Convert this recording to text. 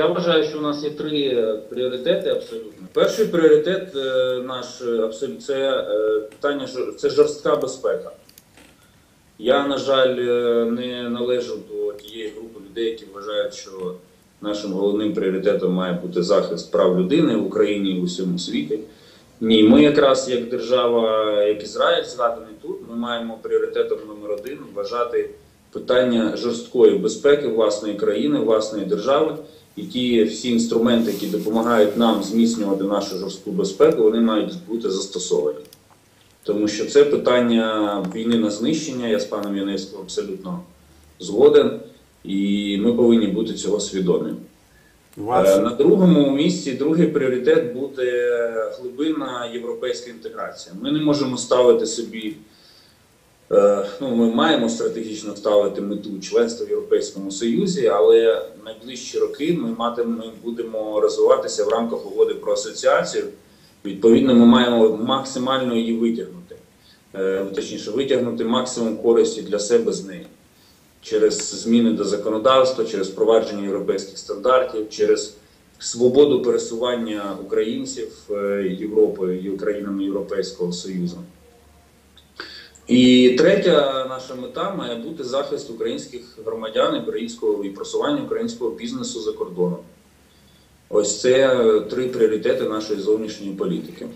Я вважаю, що у нас є три е, пріоритети абсолютно. Перший пріоритет е, наш е, абсолютно це питання це жорстка безпека. Я, на жаль, не належу до тієї групи людей, які вважають, що нашим головним пріоритетом має бути захист прав людини в Україні і в усьому світі. Ні, ми якраз як держава, як Ізраїль, згаданий тут, ми маємо пріоритетом номер один вважати питання жорсткої безпеки власної країни, власної держави. І ті всі інструменти, які допомагають нам зміцнювати нашу жорстку безпеку, вони мають бути застосовані. Тому що це питання війни на знищення. Я з паном Яневським абсолютно згоден, і ми повинні бути цього свідомі. Е, На другому місці другий пріоритет буде глибинна європейська інтеграція. Ми не можемо ставити собі, ну ми маємо стратегічно ставити мету членства в Європейському Союзі, але найближчі роки ми матимемо будемо розвиватися в рамках угоди про асоціацію. Відповідно, ми маємо максимально її витягнути, Е, точніше, витягнути максимум користі для себе з неї через зміни до законодавства, через впровадження європейських стандартів, через свободу пересування українців е, Європою і країнами Європейського Союзу. І третя наша мета має бути захист українських громадян, українського і просування українського бізнесу за кордоном. Ось це три пріоритети нашої зовнішньої політики.